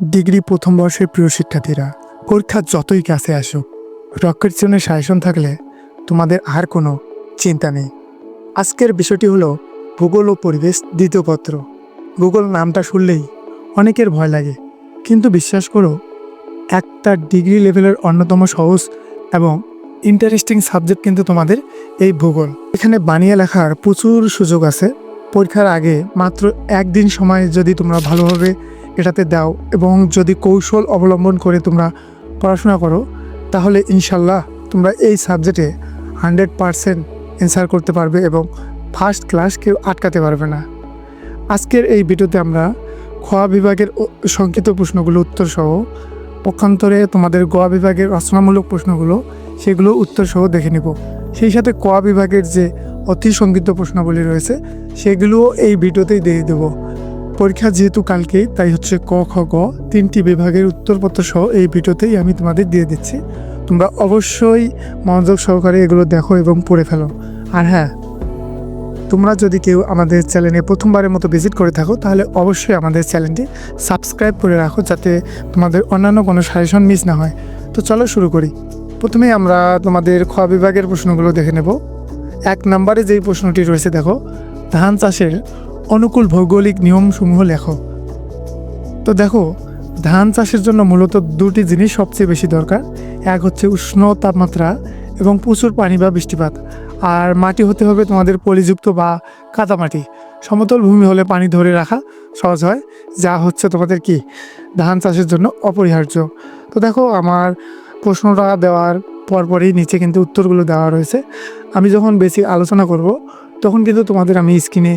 Degree প্রথম বর্ষের প্রিয় শিক্ষার্থীরা, পরীক্ষা যতই কাছে আসুক, রকেট জন্য সাজেশন থাকলে তোমাদের আর কোনো চিন্তা নেই। আজকের বিষয়টি হলো ভূগোল ও পরিবেশ দ্বিতীয় পত্র। ভূগোল নামটা শুনলেই অনেকের ভয় লাগে, কিন্তু বিশ্বাস করো, একটা ডিগ্রি লেভেলের অন্যতম সহজ এবং ইন্টারেস্টিং সাবজেক্ট কিন্তু তোমাদের এই ভূগোল। এখানে বানিয়ে লেখার প্রচুর সুযোগ আছে। পরীক্ষার আগে মাত্র একদিন সময় যদি তোমরা ভালোভাবে এটাতে দাও এবং যদি কৌশল অবলম্বন করে তোমরা পড়াশোনা করো, তাহলে ইনশাল্লাহ তোমরা এই সাবজেক্টে হান্ড্রেড পারসেন্ট অ্যান্সার করতে পারবে এবং ফার্স্ট ক্লাস কেউ আটকাতে পারবে না। আজকের এই ভিডিওতে আমরা খোয়া বিভাগের সংক্ষিপ্ত প্রশ্নগুলো উত্তর সহ পক্ষান্তরে তোমাদের গোয়া বিভাগের রচনামূলক প্রশ্নগুলো সেগুলো উত্তর সহ দেখে নিব। সেই সাথে কোয়া বিভাগের যে অতি সংক্ষিপ্ত প্রশ্নাবলী রয়েছে, সেগুলোও এই ভিডিওতেই দিয়ে দেবো। পরীক্ষা যেহেতু কালকেই তাই হচ্ছে ক, খ, গ তিনটি বিভাগের উত্তরপত্র সহ এই ভিডিওতেই আমি তোমাদের দিয়ে দিচ্ছি। তোমরা অবশ্যই মনোযোগ সহকারে এগুলো দেখো এবং পড়ে ফেলো। আর হ্যাঁ তোমরা যদি কেউ আমাদের চ্যানেলে প্রথমবারের মতো ভিজিট করে থাকো, তাহলে অবশ্যই আমাদের চ্যানেলটি সাবস্ক্রাইব করে রাখো যাতে তোমাদের অন্যান্য কোনো সাজেশন মিস না হয়। তো চলো শুরু করি। প্রথমে আমরা তোমাদের খ বিভাগের প্রশ্নগুলো দেখে নেব। এক নম্বরে যেই প্রশ্নটি রয়েছে দেখো, ধান চাষের অনুকূল ভৌগোলিক নিয়মসমূহ লেখো। তো দেখো, ধান চাষের জন্য মূলত দুটি জিনিস সবচেয়ে বেশি দরকার। এক হচ্ছে উষ্ণ তাপমাত্রা এবং প্রচুর পানি বা বৃষ্টিপাত। আর মাটি হতে হবে তোমাদের পলিযুক্ত বা কাদা মাটি। সমতল ভূমি হলে পানি ধরে রাখা সহজ হয়, যা হচ্ছে তোমাদের কি? ধান চাষের জন্য অপরিহার্য। তো দেখো, আমার প্রশ্নটা দেওয়ার পরপরই নিচে কিন্তু উত্তরগুলো দেওয়া রয়েছে। আমি যখন বেশি আলোচনা করব, তখন কিন্তু তোমাদের আমি স্ক্রিনে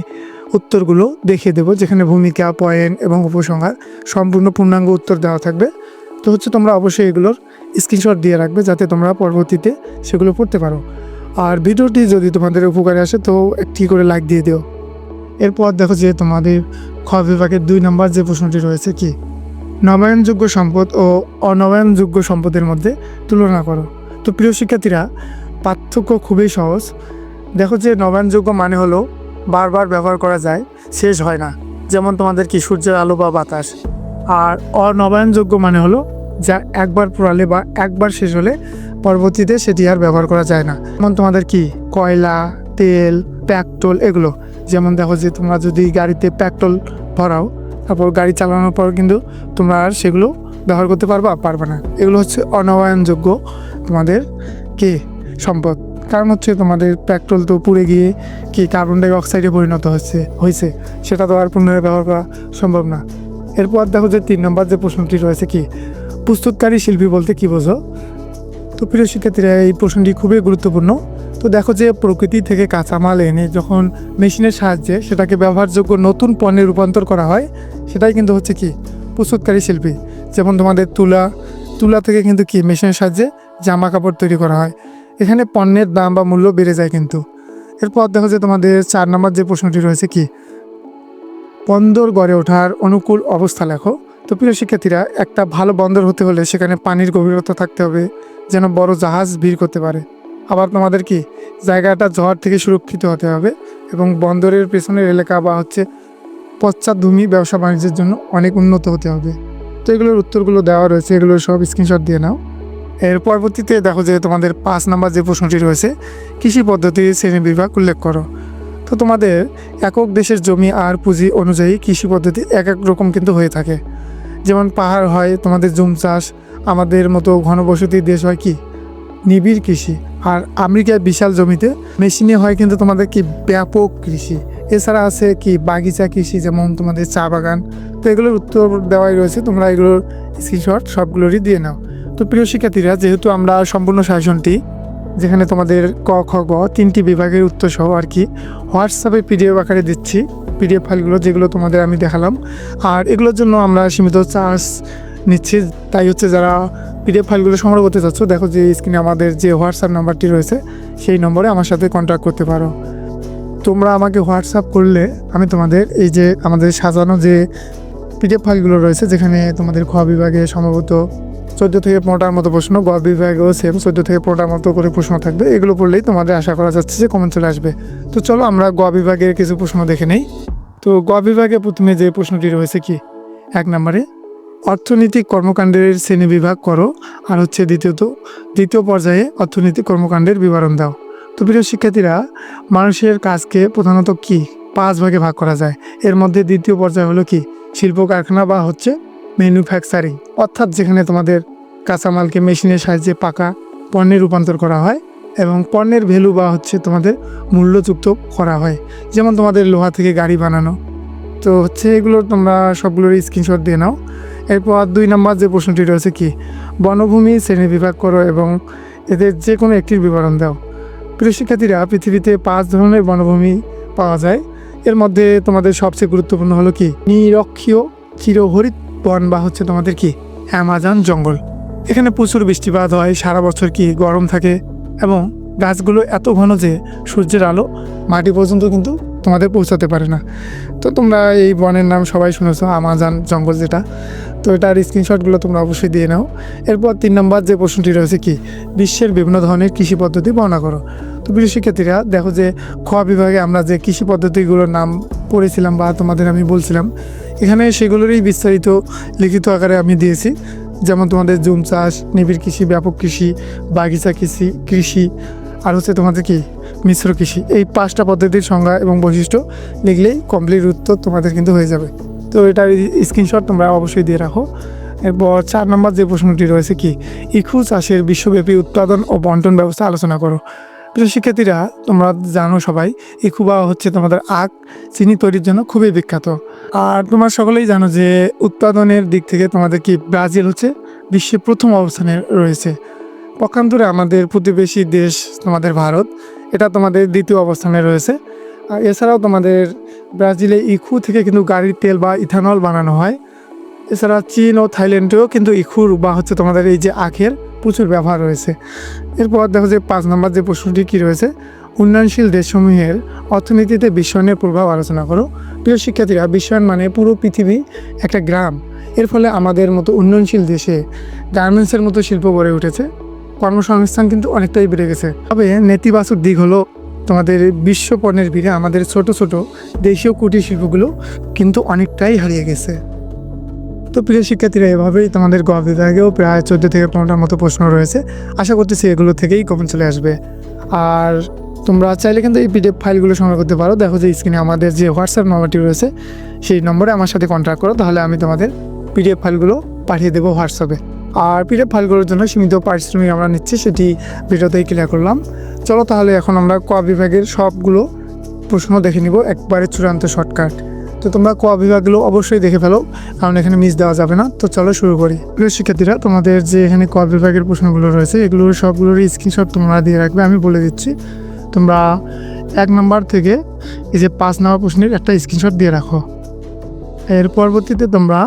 উত্তরগুলো দেখিয়ে দেবো, যেখানে ভূমিকা, পয়েন্ট এবং উপসংহার সম্পূর্ণ পূর্ণাঙ্গ উত্তর দেওয়া থাকবে। তো হচ্ছে তোমরা অবশ্যই এগুলোর স্ক্রিনশট দিয়ে রাখবে যাতে তোমরা পরবর্তীতে সেগুলো পড়তে পারো। আর ভিডিওটি যদি তোমাদের উপকারে আসে তো একটি করে লাইক দিয়ে দিও। এরপর দেখো যে তোমাদের খ বিভাগের দুই নম্বর যে প্রশ্নটি রয়েছে কি? নবায়নযোগ্য সম্পদ ও অনবায়নযোগ্য সম্পদের মধ্যে তুলনা করো। তো প্রিয় শিক্ষার্থীরা, পার্থক্য খুবই সহজ। দেখো যে নবায়নযোগ্য মানে হলো বারবার ব্যবহার করা যায়, শেষ হয় না। যেমন তোমাদের কি সূর্যের আলো বা বাতাস। আর অনবায়নযোগ্য মানে হলো, যা একবার পোড়ালে বা একবার শেষ হলে পরবর্তীতে সেটি আর ব্যবহার করা যায় না। যেমন তোমাদের কি কয়লা, তেল, পেট্রোল এগুলো। যেমন দেখো যে তোমরা যদি গাড়িতে পেট্রোল ভরাও, তারপর গাড়ি চালানোর পর কিন্তু তোমরা আর সেগুলো ব্যবহার করতে পারবা, পারবে না। এগুলো হচ্ছে অনবায়নযোগ্য তোমাদের কি সম্পদ। কারণ হচ্ছে তোমাদের পেট্রোল তো পুড়ে গিয়ে কি কার্বন ডাই অক্সাইডে পরিণত হচ্ছে, হয়েছে। সেটা তো আর পুনরায় ব্যবহার করা সম্ভব না। এরপর দেখো যে তিন নম্বর যে প্রশ্নটি রয়েছে কি, প্রস্তুতকারী শিল্পী বলতে কি বোঝো? তো প্রিয় শিক্ষার্থীরা, এই প্রশ্নটি খুবই গুরুত্বপূর্ণ। তো দেখো যে প্রকৃতি থেকে কাঁচামাল এনে যখন মেশিনের সাহায্যে সেটাকে ব্যবহারযোগ্য নতুন পণ্যে রূপান্তর করা হয়, সেটাই কিন্তু হচ্ছে কি, প্রস্তুতকারী শিল্পী। যেমন তোমাদের তুলা তুলা থেকে কিন্তু কি, মেশিনের সাহায্যে জামা কাপড় তৈরি করা হয়। এখানে পণ্যের দাম বা মূল্য বেড়ে যায় কিন্তু। এরপর দেখো যে তোমাদের চার নম্বর যে প্রশ্নটি রয়েছে কি? বন্দর গড়ে ওঠার অনুকূল অবস্থা লেখো। তো প্রিয় শিক্ষার্থীরা, একটা ভালো বন্দর হতে হলে সেখানে পানির গভীরতা থাকতে হবে, যেন বড় জাহাজ ভিড় করতে পারে। আবার তোমাদের কি? জায়গাটা ঝড় থেকে সুরক্ষিত হতে হবে এবং বন্দরের পেছনের এলাকা বা হচ্ছে পশ্চাৎভূমি ব্যবসা বাণিজ্যের জন্য অনেক উন্নত হতে হবে। তো এগুলোর উত্তরগুলো দেওয়া রয়েছে এগুলোর সব স্ক্রিনশট দিয়ে নাও। এর পরবর্তীতে দেখো যে তোমাদের পাঁচ নাম্বার যে প্রশ্নটি রয়েছে, কৃষি পদ্ধতির শ্রেণি বিভাগ উল্লেখ করো। তো তোমাদের একক দেশের জমি আর পুঁজি অনুযায়ী কৃষি পদ্ধতি এক এক রকম কিন্তু হয়ে থাকে। যেমন পাহাড় হয়, তোমাদের জুম চাষ, আমাদের মতো ঘনবসতি দেশ হয় কি? নিবিড় কৃষি। আর আমেরিকার বিশাল জমিতে মেশিনে হয় কিন্তু তোমাদের কি ব্যাপক কৃষি। এছাড়া আছে কি বাগিচা কৃষি, যেমন তোমাদের চা বাগান। তো এগুলোর উত্তর দেওয়াই রয়েছে, তোমরা এগুলোর স্ক্রিনশট সবগুলোরই দিয়ে নাও। তো প্রিয় শিক্ষার্থীরা, যেহেতু আমরা সম্পূর্ণ শাসনটি, যেখানে তোমাদের ক, খ, গ তিনটি বিভাগের উত্তর সহ আর কি হোয়াটসঅ্যাপে পিডিএফ আকারে দিচ্ছি, পিডিএফ ফাইলগুলো যেগুলো তোমাদের আমি দেখালাম। আর এগুলোর জন্য আমরা সীমিত চার্জ নিচ্ছি, তাই হচ্ছে যারা পিডিএফ ফাইলগুলো সংগ্রহ করতে চাচ্ছ, দেখো যে স্ক্রিনে আমাদের যে হোয়াটসঅ্যাপ নাম্বারটি রয়েছে, সেই নম্বরে আমার সাথে কন্ট্যাক্ট করতে পারো। তোমরা আমাকে হোয়াটসঅ্যাপ করলে আমি তোমাদের এই যে আমাদের সাজানো যে পিডিএফ ফাইলগুলো রয়েছে, যেখানে তোমাদের খ বিভাগে সম্ভবত চোদ্দ থেকে পনেরোটার মতো প্রশ্ন গ বিভাগেও সেম চোদ্দ থেকে পনেরোটার মতো করে প্রশ্ন থাকবে। এগুলো পড়লেই তোমাদের আশা করা যাচ্ছে যে কমেন্ট চলে আসবে। তো চলো আমরা গ বিভাগের কিছু প্রশ্ন দেখে নেই। তো গ বিভাগে প্রথমে যে প্রশ্নটি রয়েছে কি? এক নম্বরে, অর্থনৈতিক কর্মকাণ্ডের শ্রেণি বিভাগ করো। আর হচ্ছে দ্বিতীয়ত, দ্বিতীয় পর্যায়ে অর্থনৈতিক কর্মকাণ্ডের বিবরণ দাও। তো প্রিয় শিক্ষার্থীরা, মানুষের কাজকে প্রধানত কি? পাঁচ ভাগে ভাগ করা যায়। এর মধ্যে দ্বিতীয় পর্যায় হলো কি? শিল্প কারখানা বা হচ্ছে ম্যানুফ্যাকচারিং অর্থাৎ যেখানে তোমাদের কাঁচামালকে মেশিনের সাহায্যে পাকা পণ্যে রূপান্তর করা হয় এবং পণ্যের ভ্যালু বা হচ্ছে তোমাদের মূল্যযুক্ত করা হয়। যেমন তোমাদের লোহা থেকে গাড়ি বানানো। তো হচ্ছে এগুলো তোমরা সবগুলোর স্ক্রিনশট দিয়ে নাও। এরপর দুই নম্বর যে প্রশ্নটি রয়েছে কি? বনভূমি শ্রেণি বিভাগ করো এবং এদের যে কোনো একটির বিবরণ দাও। প্রিয় শিক্ষার্থীরা, পৃথিবীতে পাঁচ ধরনের বনভূমি পাওয়া যায়। এর মধ্যে তোমাদের সবচেয়ে গুরুত্বপূর্ণ হলো কি? নিরক্ষীয় চিরহরিত বন বা হচ্ছে তোমাদের কি? অ্যামাজন জঙ্গল। এখানে প্রচুর বৃষ্টিপাত হয়, সারা বছর কি গরম থাকে এবং গাছগুলো এত ঘন যে সূর্যের আলো মাটি পর্যন্ত কিন্তু তোমাদের পৌঁছাতে পারে না। তো তোমরা এই বনের নাম সবাই শুনেছো আমাজন জঙ্গল যেটা। তো এটার স্ক্রিনশটগুলো তোমরা অবশ্যই দিয়ে নাও। এরপর তিন নম্বর যে প্রশ্নটি রয়েছে কি? বিশ্বের বিভিন্ন ধরনের কৃষি পদ্ধতি বর্ণনা করো। তো প্রিয় শিক্ষার্থীরা, দেখো যে খ বিভাগে আমরা যে কৃষি পদ্ধতিগুলোর নাম পড়েছিলাম বা তোমাদের আমি বলছিলাম, এখানে সেগুলোরই বিস্তারিত লিখিত আকারে আমি দিয়েছি। যেমন তোমাদের জুম চাষ, নিবিড় কৃষি, ব্যাপক কৃষি, বাগিচা কৃষি কৃষি, আর হচ্ছে তোমাদের কি, মিশ্র কৃষি। এই পাঁচটা পদ্ধতির সংজ্ঞা এবং বৈশিষ্ট্য লিখলেই কমপ্লিট উত্তর তোমাদের কিন্তু হয়ে যাবে। তো এটার স্ক্রিনশট তোমরা অবশ্যই দিয়ে রাখো। এরপর চার নম্বর যে প্রশ্নটি রয়েছে কি, ইখু চাষের বিশ্বব্যাপী উৎপাদন ও বন্টন ব্যবস্থা আলোচনা করো। প্রিয় শিক্ষার্থীরা, তোমরা জানো সবাই, ইকুবা হচ্ছে তোমাদের আখ চিনি তৈরির জন্য খুবই বিখ্যাত। আর তোমরা সকলেই জানো যে উৎপাদনের দিক থেকে তোমাদের কি ব্রাজিল হচ্ছে বিশ্বের প্রথম অবস্থানে রয়েছে। পক্ষান্তরে আমাদের প্রতিবেশী দেশ তোমাদের ভারত, এটা তোমাদের দ্বিতীয় অবস্থানে রয়েছে। আর এছাড়াও তোমাদের ব্রাজিলে ইখু থেকে কিন্তু গাড়ির তেল বা ইথানল বানানো হয়। এছাড়া চীন ও থাইল্যান্ডেও কিন্তু ইখুর বা হচ্ছে তোমাদের এই যে আখের প্রচুর ব্যবহার রয়েছে। এরপর দেখো যে পাঁচ নম্বর যে প্রশ্নটি কী রয়েছে? উন্নয়নশীল দেশসমূহের অর্থনীতিতে বিশ্বায়নের প্রভাব আলোচনা করো। প্রিয় শিক্ষার্থীরা বিশ্বায়ন মানে পুরো পৃথিবী একটা গ্রাম। এর ফলে আমাদের মতো উন্নয়নশীল দেশে গার্মেন্টসের মতো শিল্প গড়ে উঠেছে। কর্মসংস্থান কিন্তু অনেকটাই বেড়ে গেছে। তবে নেতিবাচক দিক হলো তোমাদের বিশ্ব পণ্যের ভিড়ে আমাদের ছোট ছোট দেশীয় কুটির শিল্পগুলো কিন্তু অনেকটাই হারিয়ে গেছে। তো প্রিয় শিক্ষার্থীরা, এভাবেই তোমাদের গ বিভাগেও প্রায় চোদ্দ থেকে পনেরোটার মতো প্রশ্ন রয়েছে। আশা করতেছি এগুলো থেকেই কমন চলে আসবে। আর তোমরা চাইলে কিন্তু এই পিডিএফ ফাইলগুলো সংগ্রহ করতে পারো। দেখো যে স্ক্রিনে আমাদের যে হোয়াটসঅ্যাপ নম্বরটি রয়েছে, সেই নম্বরে আমার সাথে কন্ট্যাক্ট করো, তাহলে আমি তোমাদের পিডিএফ ফাইলগুলো পাঠিয়ে দেবো হোয়াটসঅ্যাপে আর পিডিএফ ফাইলগুলোর জন্য সীমিত পারিশ্রমিক আমরা নিচ্ছি, সেটি ভিডিওতেই ক্লিয়ার করলাম। চলো তাহলে এখন আমরা ক বিভাগের সবগুলো প্রশ্ন দেখে নিব, একবারে চূড়ান্ত শর্টকাট তো তোমরা ক বিভাগগুলো অবশ্যই দেখে ফেলো, কারণ এখানে মিস দেওয়া যাবে না। তো চলো শুরু করি। প্রিয় শিক্ষার্থীরা, তোমাদের যে এখানে ক বিভাগের প্রশ্নগুলো রয়েছে, এগুলোর সবগুলোর স্ক্রিনশট তোমরা দিয়ে রাখবে, আমি বলে দিচ্ছি। তোমরা এক নম্বর থেকে এই যে পাঁচ নম্বর প্রশ্নের একটা স্ক্রিনশট দিয়ে রাখো। এর পরবর্তীতে তোমরা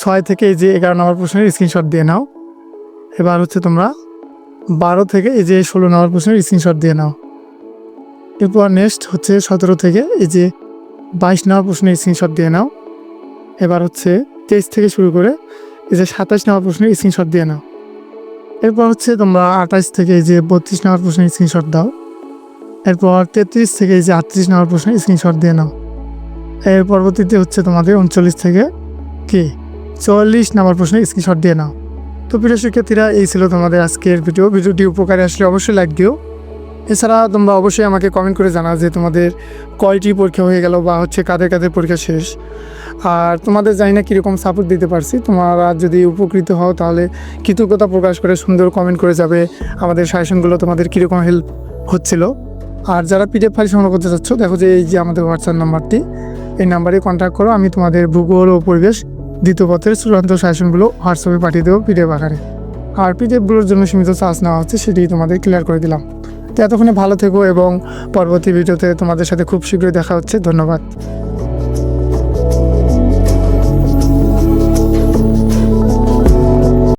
ছয় থেকে এই যে এগারো নম্বর প্রশ্নের স্ক্রিনশট দিয়ে নাও। এবার হচ্ছে তোমরা বারো থেকে এই যে ষোলো নম্বর প্রশ্নের স্ক্রিনশট দিয়ে নাও। এরপর নেক্সট হচ্ছে সতেরো থেকে এই যে বাইশ নম্বর প্রশ্নের স্ক্রিনশট দিয়ে নাও। এবার হচ্ছে তেইশ থেকে শুরু করে এই যে সাতাশ নম্বর প্রশ্নের স্ক্রিনশট দিয়ে নাও। এরপর হচ্ছে তোমরা আঠাশ থেকে এই যে বত্রিশ নম্বর প্রশ্নের স্ক্রিনশট দাও। এরপর তেত্রিশ থেকে এই যে আটত্রিশ নম্বর প্রশ্নের স্ক্রিনশট দিয়ে নাও। এর পরবর্তীতে হচ্ছে তোমাদের উনচল্লিশ থেকে কি? চল্লিশ নম্বর প্রশ্নের স্ক্রিনশট দিয়ে নাও। তো প্রিয় শিক্ষার্থীরা, এই ছিল তোমাদের আজকের ভিডিও ভিডিওটি উপকারে আসলে অবশ্যই লাইক দিও। এছাড়া তোমরা অবশ্যই আমাকে কমেন্ট করে জানাও যে তোমাদের কয়টি পরীক্ষা হয়ে গেল বা হচ্ছে কাদের কাদের পরীক্ষা শেষ। আর তোমাদের জানি না কীরকম সাপোর্ট দিতে পারছি। তোমরা যদি উপকৃত হও তাহলে কৃতজ্ঞতা প্রকাশ করে সুন্দর কমেন্ট করে যাবে। আমাদের সাজেশনগুলো তোমাদের কীরকম হেল্প হচ্ছিল। আর যারা পিডিএফ ফাইল সংগ্রহ করতে চাচ্ছ, দেখো যে এই যে আমাদের হোয়াটসঅ্যাপ নাম্বারটি এই নাম্বারে কন্ট্যাক্ট করো। আমি তোমাদের ভূগোল ও পরিবেশ দ্বিতীয় পত্রের চূড়ান্ত সাজেশনগুলো হোয়াটসঅ্যাপে পাঠিয়ে দেবো পিডিএফ আকারে। আর পিডিএফগুলোর জন্য সীমিত চার্জ নেওয়া হচ্ছে, সেটি তোমাদের ক্লিয়ার করে দিলাম। তো এতক্ষণে ভালো থেকো এবং পরবর্তী ভিডিওতে তোমাদের সাথে খুব শীঘ্রই দেখা হচ্ছে। ধন্যবাদ।